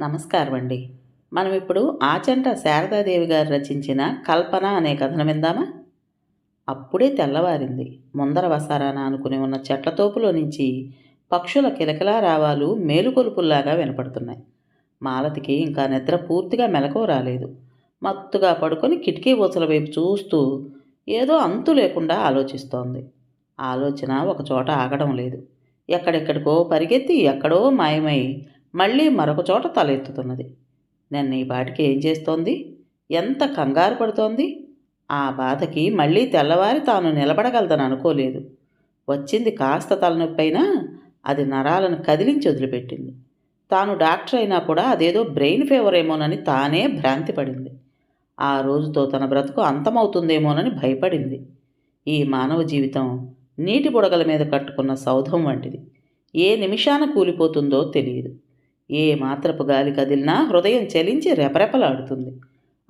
నమస్కారం అండి మనం ఇప్పుడు ఆచంట శారదాదేవి గారు రచించిన కల్పన అనే కథను విందామా? అప్పుడే తెల్లవారింది. ముందర వసారాన అనుకుని ఉన్న చెట్ల తోపులో నుంచి పక్షుల కిలకిలా రావాలు మేలుకొలుపుల్లాగా వినపడుతున్నాయి. మాలతికి ఇంకా నిద్ర పూర్తిగా మెలకువ రాలేదు. మత్తుగా పడుకొని కిటికీ ఊసల వైపు చూస్తూ ఏదో అంతు లేకుండా ఆలోచిస్తోంది. ఆలోచన ఒకచోట ఆగడం లేదు. ఎక్కడెక్కడికో పరిగెత్తి ఎక్కడో మాయమై మళ్ళీ మరొక చోట తలెత్తుతున్నది. నన్ను ఈ పాటికి ఏం చేస్తోంది? ఎంత కంగారు పడుతోంది? ఆ బాధకి మళ్ళీ తెల్లవారి తాను నిలబడగలదని అనుకోలేదు. వచ్చింది కాస్త తలనొప్పైనా అది నరాలను కదిలించి వదిలిపెట్టింది. తాను డాక్టర్ అయినా కూడా అదేదో బ్రెయిన్ ఫీవర్ ఏమోనని తానే భ్రాంతి పడింది. ఆ రోజుతో తన బ్రతుకు అంతమవుతుందేమోనని భయపడింది. ఈ మానవ జీవితం నీటి బుడగల మీద కట్టుకున్న సౌధం వంటిది. ఏ నిమిషాన కూలిపోతుందో తెలియదు. ఏ మాత్రపు గాలి కదిలినా హృదయం చలించి రెపరెపలాడుతుంది.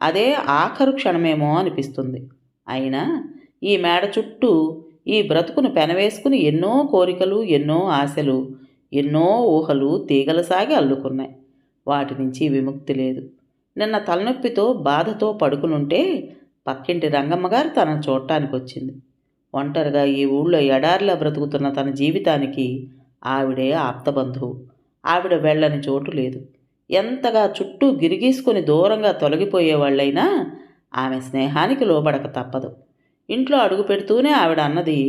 అదే ఆఖరు క్షణమేమో అనిపిస్తుంది. అయినా ఈ మేడ చుట్టూ ఈ బ్రతుకును పెనవేసుకుని ఎన్నో కోరికలు ఎన్నో ఆశలు ఎన్నో ఊహలు తీగలు సాగి అల్లుకున్నాయి. వాటి నుంచి విముక్తి లేదు. నిన్న తలనొప్పితో బాధతో పడుకునుంటే పక్కింటి రంగమ్మగారు తనను చూడటానికి వచ్చింది ఒంటరిగా ఈ ఊళ్ళో ఎడారిలా బ్రతుకుతున్న తన జీవితానికి ఆవిడే ఆప్తబంధువు. ఆవిడ వెళ్ళని చోటు లేదు. ఎంతగా చుట్టూ గిరిగీసుకొని దూరంగా తొలగిపోయేవాళ్ళైనా ఆమె స్నేహానికి లోబడక తప్పదు. ఇంట్లో అడుగు పెడుతూనే ఆవిడ అన్నది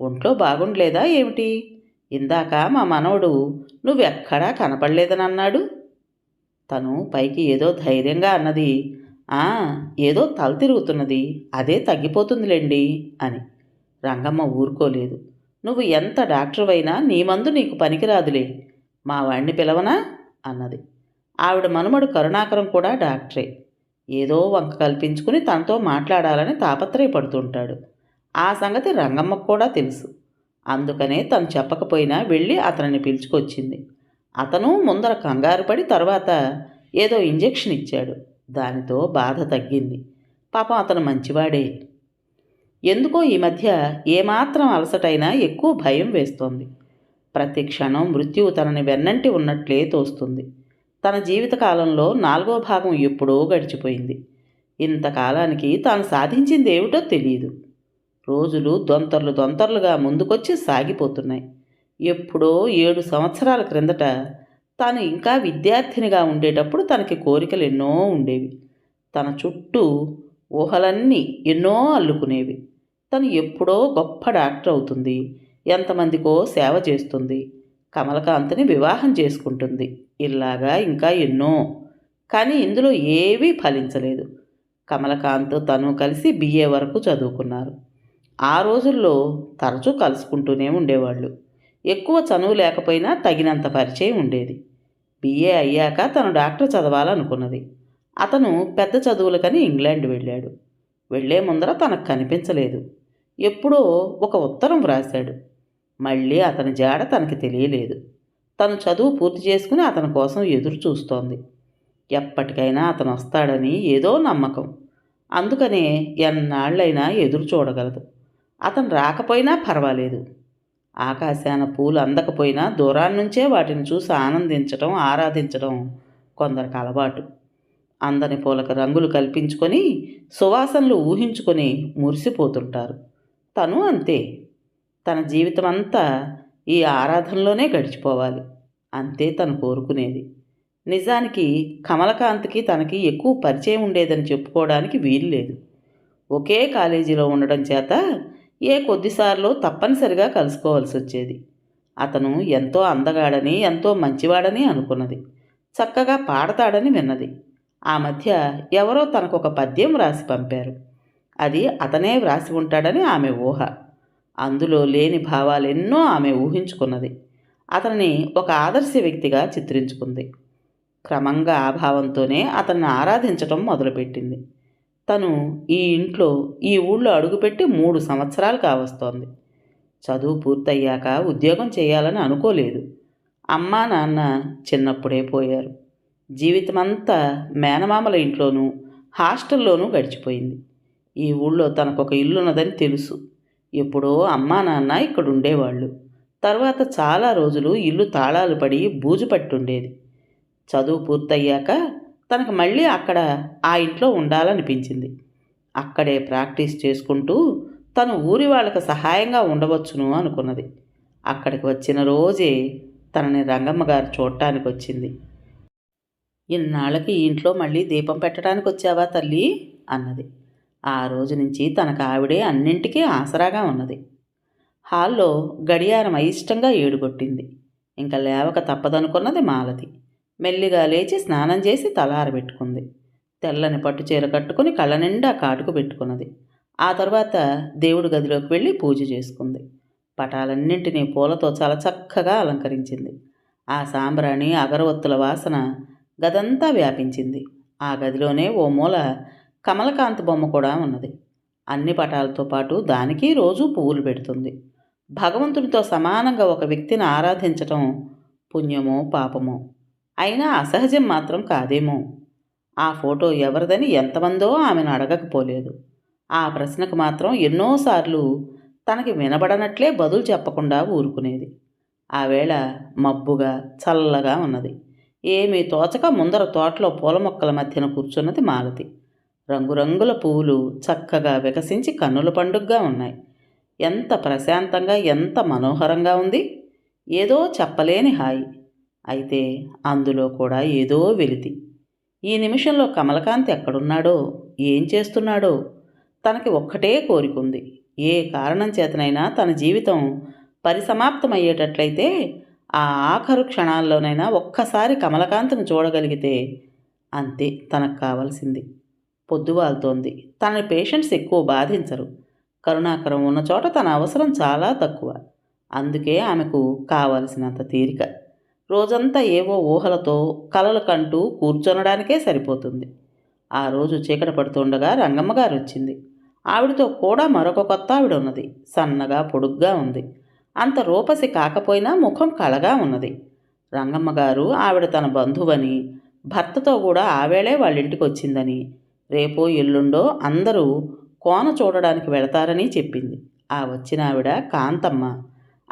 ఒంట్లో బాగుండలేదా ఏమిటి? ఇందాక మా మనవడు నువ్వెక్కడా కనపడలేదని అన్నాడు. తను పైకి ఏదో ధైర్యంగా అన్నది "ఆ, ఏదో తల తిరుగుతున్నది అదే తగ్గిపోతుందిలేండి అని. రంగమ్మ ఊరుకోలేదు. నువ్వు ఎంత డాక్టర్ అయినా నీ మందు నీకు పనికిరాదులే. మా వాణ్ణి పిలవనా? అన్నది. ఆవిడ మనుమడు కరుణాకరం కూడా డాక్టరే. ఏదో వంక కల్పించుకుని తనతో మాట్లాడాలని తాపత్రయపడుతుంటాడు. ఆ సంగతి రంగమ్మకు కూడా తెలుసు. అందుకనే తను చెప్పకపోయినా వెళ్ళి అతనిని పిలుచుకొచ్చింది. అతను ముందర కంగారు పడి తర్వాత ఏదో ఇంజెక్షన్ ఇచ్చాడు. దానితో బాధ తగ్గింది. పాపం అతను మంచివాడే. ఎందుకో ఈ మధ్య ఏమాత్రం అలసటైనా ఎక్కువ భయం వేస్తోంది. ప్రతి క్షణం మృత్యువు తనని వెన్నంటి ఉన్నట్లే తోస్తుంది. తన జీవితకాలంలో నాలుగో భాగం ఎప్పుడో గడిచిపోయింది. ఇంతకాలానికి తాను సాధించింది ఏమిటో తెలియదు రోజులు దొంతర్లు దొంతర్లుగా ముందుకొచ్చి సాగిపోతున్నాయి. ఎప్పుడో ఏడు సంవత్సరాల క్రిందట తాను ఇంకా విద్యార్థినిగా ఉండేటప్పుడు తనకి కోరికలు ఎన్నో ఉండేవి. తన చుట్టూ ఊహలన్నీ ఎన్నో అల్లుకునేవి. తను ఎప్పుడో గొప్ప డాక్టర్ అవుతుంది ఎంతమందికో సేవ చేస్తుంది. కమలకాంత్ని వివాహం చేసుకుంటుంది. ఇలాగా ఇంకా ఎన్నో. కానీ ఇందులో ఏవీ ఫలించలేదు. కమలకాంత్ తను కలిసి బిఏ వరకు చదువుకున్నారు. ఆ రోజుల్లో తరచూ కలుసుకుంటూనే ఉండేవాళ్ళు. ఎక్కువ చనువు లేకపోయినా తగినంత పరిచయం ఉండేది. బిఏ అయ్యాక తను డాక్టర్ చదవాలనుకున్నది. అతను పెద్ద చదువులకని ఇంగ్లాండ్ వెళ్ళాడు. వెళ్ళే ముందర తనకు కనిపించలేదు. ఎప్పుడో ఒక ఉత్తరం వ్రాశాడు. మళ్ళీ అతని జాడ తనకి తెలియలేదు. తను చదువు పూర్తి చేసుకుని అతని కోసం ఎదురు చూస్తోంది. ఎప్పటికైనా అతను వస్తాడని ఏదో నమ్మకం. అందుకనే ఎన్నాళ్ళైనా ఎదురు చూడగలదు. అతను రాకపోయినా పర్వాలేదు. ఆకాశాన పూలు అందకపోయినా దూరాన్నించే వాటిని చూసి ఆనందించడం ఆరాధించడం కొందరికి అలవాటు. అందని పూలకు రంగులు కల్పించుకొని సువాసనలు ఊహించుకొని మురిసిపోతుంటారు. తను అంతే. తన జీవితం అంతా ఈ ఆరాధనలోనే గడిచిపోవాలి. అంతే తను కోరుకునేది. నిజానికి కమలకాంత్కి తనకి ఎక్కువ పరిచయం ఉండేదని చెప్పుకోవడానికి వీలు లేదు. ఒకే కాలేజీలో ఉండడం చేత ఏ కొద్దిసార్లు తప్పనిసరిగా కలుసుకోవాల్సి వచ్చేది. అతను ఎంతో అందగాడని ఎంతో మంచివాడని అనుకున్నది. చక్కగా పాడతాడని విన్నది. ఆ మధ్య ఎవరో తనకు ఒక పద్యం వ్రాసి పంపారు. అది అతనే వ్రాసి ఉంటాడని ఆమె ఊహ. అందులో లేని భావాలెన్నో ఆమె ఊహించుకున్నది. అతనిని ఒక ఆదర్శ వ్యక్తిగా చిత్రించుకుంది. క్రమంగా ఆ భావంతోనే అతన్ని ఆరాధించటం మొదలుపెట్టింది. తను ఈ ఇంట్లో ఈ ఊళ్ళో అడుగుపెట్టి మూడు సంవత్సరాలు కావస్తోంది చదువు పూర్తయ్యాక ఉద్యోగం చేయాలని అనుకోలేదు. అమ్మా నాన్న చిన్నప్పుడే పోయారు. జీవితమంతా మేనమామల ఇంట్లోనూ హాస్టల్లోనూ గడిచిపోయింది. ఈ ఊళ్ళో తనకొక ఇల్లున్నదని తెలుసు. ఎప్పుడో అమ్మా నాన్న ఇక్కడ ఉండేవాళ్ళు తర్వాత చాలా రోజులు ఇల్లు తాళాలు పడి బూజు పట్టుండేది. చదువు పూర్తయ్యాక తనకు మళ్ళీ అక్కడ ఆ ఇంట్లో ఉండాలనిపించింది. అక్కడే ప్రాక్టీస్ చేసుకుంటూ తను ఊరి వాళ్ళకి సహాయంగా ఉండవచ్చును అనుకున్నది. అక్కడికి వచ్చిన రోజే తనని రంగమ్మ గారు చూడటానికి వచ్చింది ఇన్నాళ్ళకి ఇంట్లో మళ్ళీ దీపం పెట్టడానికి వచ్చావా తల్లి? అన్నది. ఆ రోజు నుంచి తనకు ఆవిడే అన్నింటికీ ఆసరాగా ఉన్నది. హాల్లో గడియారం అయిష్టంగా ఏడుగొట్టింది. ఇంకా లేవక తప్పదనుకున్నది మాలతి. మెల్లిగా లేచి స్నానం చేసి తలారబెట్టుకుంది తెల్లని పట్టు చీర కట్టుకుని కళ్ళ నిండా కాటుకు పెట్టుకున్నది. ఆ తర్వాత దేవుడి గదిలోకి వెళ్ళి పూజ చేసుకుంది. పటాలన్నింటినీ పూలతో చాలా చక్కగా అలంకరించింది. ఆ సాంబ్రాణి అగరవత్తుల వాసన గదంతా వ్యాపించింది. ఆ గదిలోనే ఓ మూల కమలకాంత్ బొమ్మ కూడా ఉన్నది. అన్ని పటాలతో పాటు దానికి రోజు పువ్వులు పెడుతుంది. భగవంతునితో సమానంగా ఒక వ్యక్తిని ఆరాధించటం పుణ్యమో పాపమో అయినా అసహజం మాత్రం కాదేమో? ఆ ఫోటో ఎవరిదని ఎంతమందో ఆమెను అడగకపోలేదు. ఆ ప్రశ్నకు మాత్రం ఎన్నోసార్లు తనకి వినబడనట్లే బదులు చెప్పకుండా ఊరుకునేది. ఆ వేళ మబ్బుగా చల్లగా ఉన్నది. ఏమీ తోచక ముందర తోటలో పూల మొక్కల మధ్యన కూర్చున్నది మాలతి రంగురంగుల పువ్వులు చక్కగా వికసించి కన్నుల పండుగగా ఉన్నాయి. ఎంత ప్రశాంతంగా ఎంత మనోహరంగా ఉంది. ఏదో చెప్పలేని హాయి. అయితే అందులో కూడా ఏదో వెలితి. ఈ నిమిషంలో కమలకాంత్ ఎక్కడున్నాడో ఏం చేస్తున్నాడో తనకి ఒక్కటే కోరికుంది. ఏ కారణం చేతనైనా తన జీవితం పరిసమాప్తమయ్యేటట్లయితే ఆ ఆఖరు క్షణాల్లోనైనా ఒక్కసారి కమలకాంత్ను చూడగలిగితే అంతే తనకు కావాల్సింది. పొద్దువాలుతోంది. తన పేషెంట్స్ ఎక్కువ బాధించరు. కరుణాకరం ఉన్న చోట తన అవసరం చాలా తక్కువ. అందుకే ఆమెకు కావలసినంత తీరిక. రోజంతా ఏవో ఊహలతో కలలు కంటూ కూర్చొనడానికే సరిపోతుంది. ఆ రోజు చీకట పడుతుండగా రంగమ్మ గారు వచ్చింది. ఆవిడతో కూడా మరొక కొత్త ఆవిడ ఉన్నది. సన్నగా పొడుగ్గా ఉంది. అంత రూపసి కాకపోయినా ముఖం కళగా ఉన్నది. రంగమ్మ గారు ఆవిడ తన బంధువని భర్తతో కూడా ఆవేళే వాళ్ళ ఇంటికి వచ్చిందని రేపో ఎల్లుండో అందరూ కోన చూడడానికి వెళతారని చెప్పింది. ఆ వచ్చిన ఆవిడ కాంతమ్మ.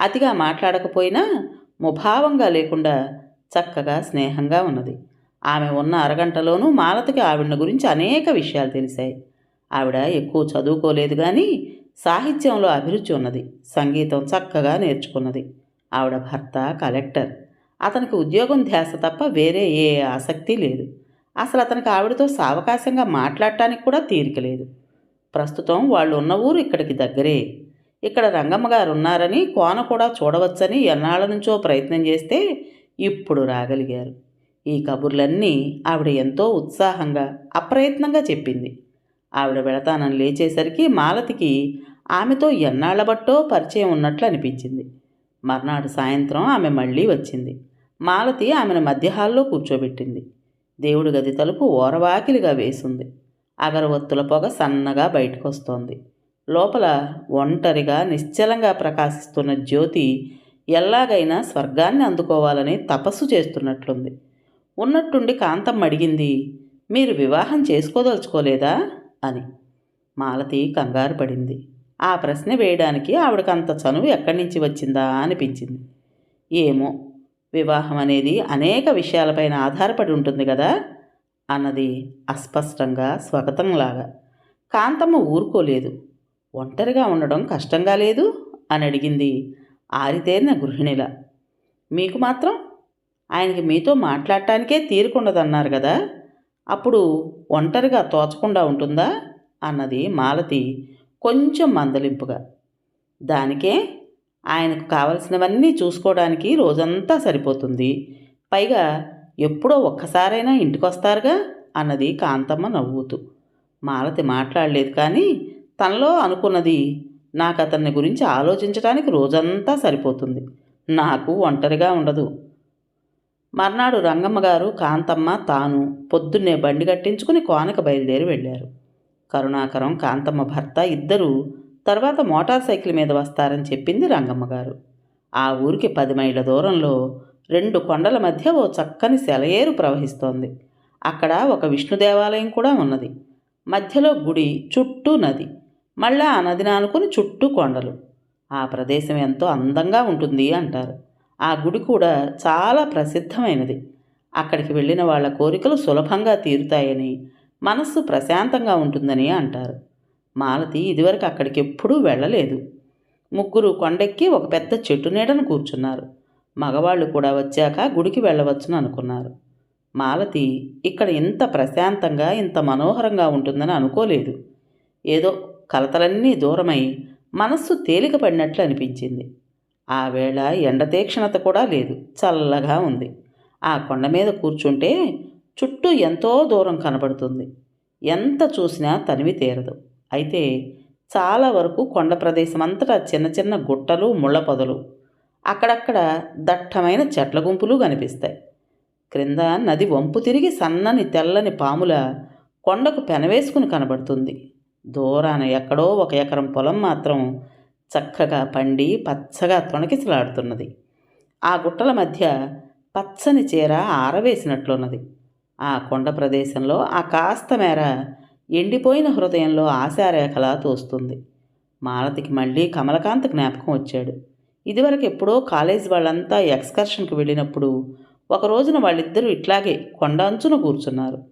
అతిగా మాట్లాడకపోయినా ముభావంగా లేకుండా చక్కగా స్నేహంగా ఉన్నది. ఆమె ఉన్న అరగంటలోనూ మాలతికి ఆవిడ గురించి అనేక విషయాలు తెలిసాయి. ఆవిడ ఎక్కువ చదువుకోలేదు కానీ సాహిత్యంలో అభిరుచి ఉన్నది. సంగీతం చక్కగా నేర్చుకున్నది. ఆవిడ భర్త కలెక్టర్. అతనికి ఉద్యోగం ధ్యాస తప్ప వేరే ఏ ఆసక్తి లేదు. అసలు అతనికి ఆవిడతో సావకాశంగా మాట్లాడటానికి కూడా తీరిక లేదు. ప్రస్తుతం వాళ్ళు ఉన్న ఊరు ఇక్కడికి దగ్గరే. ఇక్కడ రంగమ్మ గారు ఉన్నారని కోన కూడా చూడవచ్చని ఎన్నాళ్ళ నుంచో ప్రయత్నం చేస్తే ఇప్పుడు రాగలిగారు. ఈ కబుర్లన్నీ ఆవిడ ఎంతో ఉత్సాహంగా అప్రయత్నంగా చెప్పింది. ఆవిడ వెళతానని లేచేసరికి మాలతికి ఆమెతో ఎన్నాళ్ళబట్టో పరిచయం ఉన్నట్లు అనిపించింది. మర్నాడు సాయంత్రం ఆమె మళ్ళీ వచ్చింది. మాలతి ఆమెను మధ్య హాల్లో కూర్చోబెట్టింది. దేవుడి గది తలుపు ఓరవాకిలిగా వేసింది. అగరవత్తుల పొగ సన్నగా బయటకొస్తోంది. లోపల ఒంటరిగా నిశ్చలంగా ప్రకాశిస్తున్న జ్యోతి ఎలాగైనా స్వర్గాన్ని అందుకోవాలని తపస్సు చేస్తున్నట్లుంది. ఉన్నట్టుండి కాంతమ్మ అడిగింది మీరు వివాహం చేసుకోదలుచుకోలేదా? అని. మాలతి కంగారు పడింది. ఆ ప్రశ్న వేయడానికి ఆవిడకంత చనువు ఎక్కడి నుంచి వచ్చిందా అనిపించింది. ఏమో వివాహం అనేది అనేక విషయాలపైన ఆధారపడి ఉంటుంది కదా? అన్నది అస్పష్టంగా స్వగతంలాగా. కాంతమ్మ ఊరుకోలేదు. ఒంటరిగా ఉండడం కష్టంగా లేదు? అని అడిగింది ఆరితేరిన గృహిణిలా. మీకు మాత్రం ఆయనకి మీతో మాట్లాడటానికే తీరుకుండదన్నారు కదా? అప్పుడు ఒంటరిగా తోచకుండా ఉంటుందా? అన్నది మాలతి కొంచెం మందలింపుగా. దానికే ఆయనకు కావలసినవన్నీ చూసుకోవడానికి రోజంతా సరిపోతుంది. పైగా ఎప్పుడో ఒక్కసారైనా ఇంటికొస్తారుగా అన్నది కాంతమ్మ నవ్వుతూ. మాలతి మాట్లాడలేదు కానీ తనలో అనుకున్నది నాకు అతన్ని గురించి ఆలోచించడానికి రోజంతా సరిపోతుంది. నాకు ఒంటరిగా ఉండదు. మర్నాడు రంగమ్మ గారు కాంతమ్మ తాను పొద్దున్నే బండి కట్టించుకుని కోనక బయలుదేరి వెళ్ళారు. కరుణాకరం కాంతమ్మ భర్త ఇద్దరూ తర్వాత మోటార్ సైకిల్ మీద వస్తారని చెప్పింది రంగమ్మ గారు. ఆ ఊరికి పది మైళ్ళ దూరంలో రెండు కొండల మధ్య ఓ చక్కని సెలయేరు ప్రవహిస్తోంది. అక్కడ ఒక విష్ణు దేవాలయం కూడా ఉన్నది. మధ్యలో గుడి చుట్టూ నది. మళ్ళా ఆ నదిని ఆనుకుని చుట్టూ కొండలు. ఆ ప్రదేశం ఎంతో అందంగా ఉంటుంది అంటారు. ఆ గుడి కూడా చాలా ప్రసిద్ధమైనది. అక్కడికి వెళ్ళిన వాళ్ళ కోరికలు సులభంగా తీరుతాయని మనస్సు ప్రశాంతంగా ఉంటుందని అంటారు. మాలతి ఇదివరకు అక్కడికి ఎప్పుడూ వెళ్ళలేదు. ముగ్గురు కొండెక్కి ఒక పెద్ద చెట్టు నీడను కూర్చున్నారు. మగవాళ్ళు కూడా వచ్చాక గుడికి వెళ్ళవచ్చును అనుకున్నారు. మాలతి ఇక్కడ ఇంత ప్రశాంతంగా ఇంత మనోహరంగా ఉంటుందని అనుకోలేదు. ఏదో కలతలన్నీ దూరమై మనస్సు తేలిక పడినట్లు అనిపించింది. ఆ వేళ ఎండ తీక్షణత కూడా లేదు. చల్లగా ఉంది. ఆ కొండ మీద కూర్చుంటే చుట్టూ ఎంతో దూరం కనబడుతుంది. ఎంత చూసినా తనివి తీరదు. అయితే చాలా వరకు కొండ ప్రదేశం అంతటా చిన్న చిన్న గుట్టలు ముళ్ళ పొదలు. అక్కడక్కడ దట్టమైన చెట్ల గుంపులు కనిపిస్తాయి. క్రింద నది వంపు తిరిగి సన్నని తెల్లని పాముల కొండకు పెనవేసుకుని కనబడుతుంది. దూరాన ఎక్కడో ఒక ఎకరం పొలం మాత్రం చక్కగా పండి పచ్చగా తొణకిసలాడుతున్నది. ఆ గుట్టల మధ్య పచ్చని చీర ఆరవేసినట్లున్నది. ఆ కొండ ప్రదేశంలో ఆ కాస్త మేర ఎండిపోయిన హృదయంలో ఆశారేఖలా తోస్తుంది. మాలతికి మళ్ళీ కమలకాంత్ జ్ఞాపకం వచ్చాడు. ఇదివరకు ఎప్పుడో కాలేజ్ వాళ్ళంతా ఎక్స్కర్షన్కి వెళ్ళినప్పుడు ఒక రోజున వాళ్ళిద్దరూ ఇట్లాగే కొండ అంచున కూర్చున్నారు.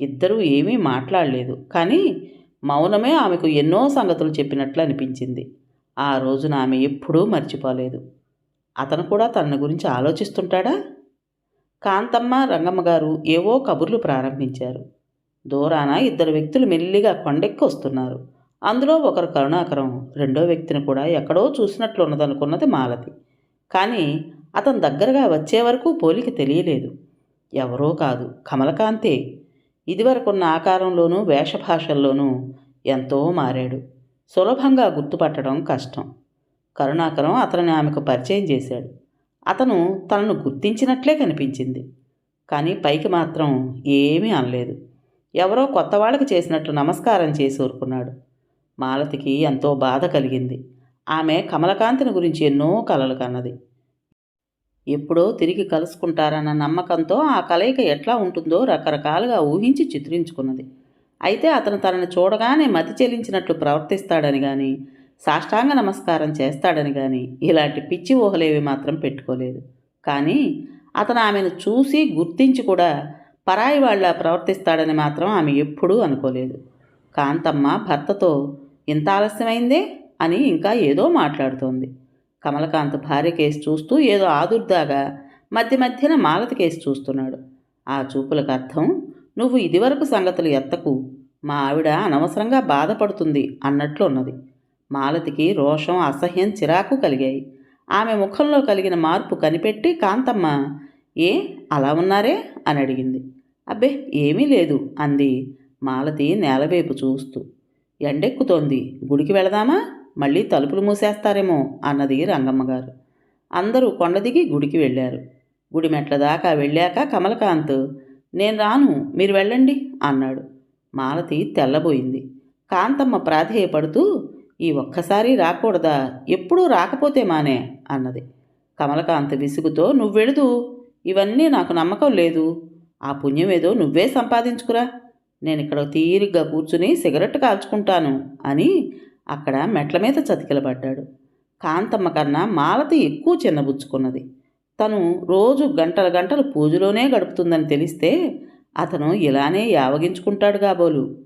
ఇద్దరూ ఏమీ మాట్లాడలేదు. కానీ మౌనమే ఆమెకు ఎన్నో సంగతులు చెప్పినట్లు అనిపించింది. ఆ రోజున ఆమె ఎప్పుడూ మర్చిపోలేదు. అతను కూడా తన గురించి ఆలోచిస్తుంటాడా? కాంతమ్మ రంగమ్మ గారు ఏవో కబుర్లు ప్రారంభించారు. దూరాన ఇద్దరు వ్యక్తులు మెల్లిగా కొండెక్కి వస్తున్నారు. అందులో ఒకరు కరుణాకరం రెండో వ్యక్తిని కూడా ఎక్కడో చూసినట్లు ఉన్నదనుకున్నది మాలతి. కానీ అతను దగ్గరగా వచ్చే వరకు పోలిక తెలియలేదు. ఎవరో కాదు కమలకాంతే. ఇదివరకున్న ఆకారంలోనూ వేషభాషల్లోనూ ఎంతో మారాడు. సులభంగా గుర్తుపట్టడం కష్టం. కరుణాకరం అతనిని ఆమెకు పరిచయం చేశాడు. అతను తనను గుర్తించినట్లే కనిపించింది. కానీ పైకి మాత్రం ఏమీ అనలేదు. ఎవరో కొత్త వాళ్ళకి చేసినట్లు నమస్కారం చేసి ఊరుకున్నాడు. మాలతికి ఎంతో బాధ కలిగింది. ఆమె కమలకాంతిని గురించి ఎన్నో కలలు కన్నది. ఎప్పుడో తిరిగి కలుసుకుంటారన్న నమ్మకంతో ఆ కలయిక ఎట్లా ఉంటుందో రకరకాలుగా ఊహించి చిత్రించుకున్నది. అయితే అతను తనని చూడగానే మతి చెల్లించినట్లు ప్రవర్తిస్తాడని కానీ సాష్టాంగ నమస్కారం చేస్తాడని కానీ ఇలాంటి పిచ్చి ఊహలేవి మాత్రం పెట్టుకోలేదు. కానీ అతను ఆమెను చూసి గుర్తించి కూడా పరాయి వాళ్ళ ప్రవర్తిస్తాడని మాత్రం ఆమె ఎప్పుడూ అనుకోలేదు. కాంతమ్మ భర్తతో ఇంత ఆలస్యమైందే? అని ఇంకా ఏదో మాట్లాడుతోంది. కమలకాంత్ భార్య కేసు చూస్తూ ఏదో ఆదుర్దాగా మధ్య మధ్యన మాలతి కేసు చూస్తున్నాడు. ఆ చూపులకు అర్థం నువ్వు ఇదివరకు సంగతులు ఎత్తకు. మా ఆవిడ అనవసరంగా బాధపడుతుంది అన్నట్లు ఉన్నది. మాలతికి రోషం అసహ్యం చిరాకు కలిగాయి. ఆమె ముఖంలో కలిగిన మార్పు కనిపెట్టి కాంతమ్మ ఏ అలా ఉన్నారే? అని అడిగింది. అబ్బే ఏమీ లేదు అంది మాలతి నేలవైపు చూస్తూ. ఎండెక్కుతోంది గుడికి వెళదామా? మళ్ళీ తలుపులు మూసేస్తారేమో అన్నది రంగమ్మగారు అందరూ కొండ దిగి గుడికి వెళ్ళారు. గుడి మెట్ల దాకా వెళ్ళాక కమలకాంత్ నేను రాను మీరు వెళ్ళండి అన్నాడు. మాలతి తెల్లబోయింది. కాంతమ్మ ప్రాధేయపడుతూ ఈ ఒక్కసారి రాకూడదా? ఎప్పుడూ రాకపోతే మానే అన్నది. కమలకాంత్ విసుగుతో నువ్వెళుదు ఇవన్నీ నాకు నమ్మకం లేదు. ఆ పుణ్యం ఏదో నువ్వే సంపాదించుకురా. నేను ఇక్కడ తీరిగ్గా కూర్చుని సిగరెట్ కాల్చుకుంటాను అని అక్కడ మెట్ల మీద చతికిలబడ్డాడు. కాంతమ్మ కన్నా మాలతి ఎక్కువ చిన్నబుచ్చుకున్నది. తను రోజు గంటల గంటలు పూజలోనే గడుపుతుందని తెలిస్తే అతను ఇలానే యావగించుకుంటాడు కాబోలు.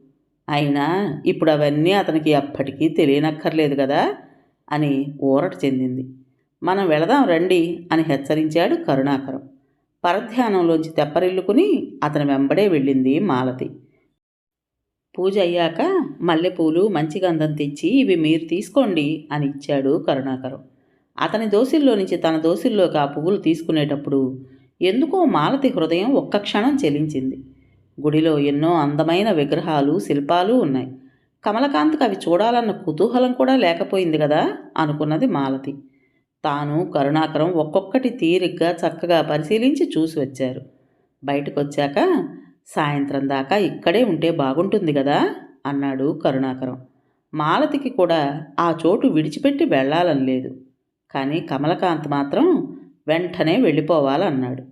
అయినా ఇప్పుడు అవన్నీ అతనికి అప్పటికీ తెలియనక్కర్లేదు కదా అని ఊరట చెందింది. మనం వెళదాం రండి అని హెచ్చరించాడు కరుణాకరం. పరధ్యానంలోంచి తెప్పరిల్లుకుని అతని వెంబడే వెళ్ళింది మాలతి. పూజ అయ్యాక మల్లెపూలు మంచి గంధం తెచ్చి ఇవి మీరు తీసుకోండి అని ఇచ్చాడు కరుణాకరం. అతని దోసిల్లో నుంచి తన దోసిల్లోకి ఆ పువ్వులు తీసుకునేటప్పుడు ఎందుకో మాలతి హృదయం ఒక్క క్షణం చెలించింది. గుడిలో ఎన్నో అందమైన విగ్రహాలు శిల్పాలు ఉన్నాయి. కమలకాంత్కి అవి చూడాలన్న కుతూహలం కూడా లేకపోయింది కదా అనుకున్నది మాలతి. తాను కరుణాకరం ఒక్కొక్కటి తీరిగ్గా చక్కగా పరిశీలించి చూసి వచ్చారు. బయటకు వచ్చాక సాయంత్రం దాకా ఇక్కడే ఉంటే బాగుంటుంది కదా అన్నాడు కరుణాకరం. మాలతికి కూడా ఆ చోటు విడిచిపెట్టి వెళ్ళాలని లేదు. కానీ కమలకాంత్ మాత్రం వెంటనే వెళ్ళిపోవాలన్నాడు.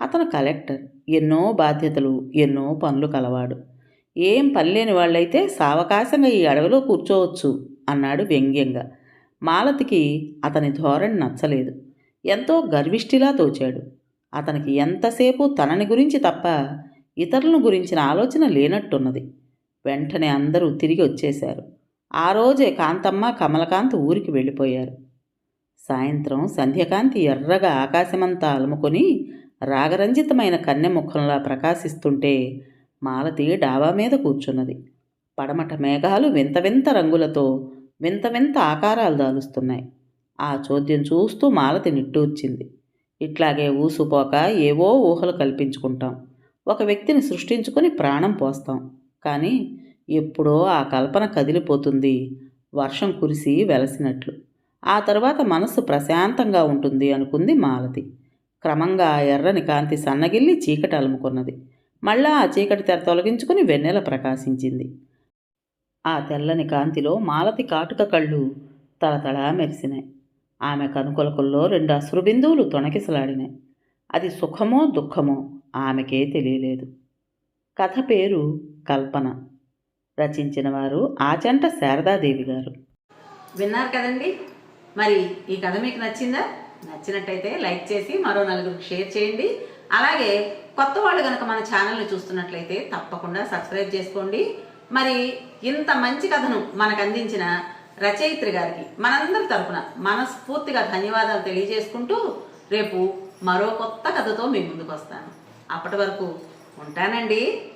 అతను కలెక్టర్. ఎన్నో బాధ్యతలు ఎన్నో పనులు కలవాడు. ఏం పనిలేని వాళ్ళైతే సావకాశంగా ఈ అడవిలో కూర్చోవచ్చు అన్నాడు వ్యంగ్యంగా. మాలతికి అతని ధోరణి నచ్చలేదు. ఎంతో గర్విష్ఠిలా తోచాడు. అతనికి ఎంతసేపు తనని గురించి తప్ప ఇతరులను గురించిన ఆలోచన లేనట్టున్నది. వెంటనే అందరూ తిరిగి వచ్చేశారు. ఆ రోజే కాంతమ్మ కమలకాంత్ ఊరికి వెళ్ళిపోయారు. సాయంత్రం సంధ్యకాంతి ఎర్రగా ఆకాశమంతా అలుముకొని రాగరంజితమైన కన్నె ముఖంలా ప్రకాశిస్తుంటే మాలతి డాబా మీద కూర్చున్నది. పడమట మేఘాలు వింత వింత రంగులతో వింత వింత ఆకారాలు దాలుస్తున్నాయి. ఆ చోద్యం చూస్తూ మాలతి నిట్టూర్చింది ఇట్లాగే ఊసుపోక ఏవో ఊహలు కల్పించుకుంటాం. ఒక వ్యక్తిని సృష్టించుకొని ప్రాణం పోస్తాం. కానీ ఎప్పుడో ఆ కల్పన కదిలిపోతుంది. వర్షం కురిసి వెలసినట్లు. ఆ తర్వాత మనస్సు ప్రశాంతంగా ఉంటుంది అనుకుంది మాలతి. క్రమంగా ఎర్రని కాంతి సన్నగిల్లి చీకటి అలుముకున్నది. మళ్ళా ఆ చీకటి తెర తొలగించుకుని వెన్నెల ప్రకాశించింది. ఆ తెల్లని కాంతిలో మాలతి కాటుక కళ్ళు తళతళా మెరిసినాయి. ఆమె కనుకొలకుల్లో రెండు అశ్రుబిందువులు తొణకిసలాడినాయి. అది సుఖమో దుఃఖమో ఆమెకే తెలియలేదు. కథ పేరు కల్పన. రచించిన వారు ఆచంట శారదాదేవి గారు. విన్నారు కదండి? మరి ఈ కథ మీకు నచ్చిందా? నచ్చినట్టయితే లైక్ చేసి మరో నలుగురికి షేర్ చేయండి. అలాగే కొత్త వాళ్ళు కనుక మన ఛానల్ని చూస్తున్నట్లయితే తప్పకుండా సబ్స్క్రైబ్ చేసుకోండి. మరి ఇంత మంచి కథను మనకు అందించిన రచయిత్రి గారికి మనందరి తరఫున మనస్ఫూర్తిగా ధన్యవాదాలు తెలియజేసుకుంటూ రేపు మరో కొత్త కథతో మీ ముందుకు వస్తాను అప్పటి వరకు ఉంటానండి.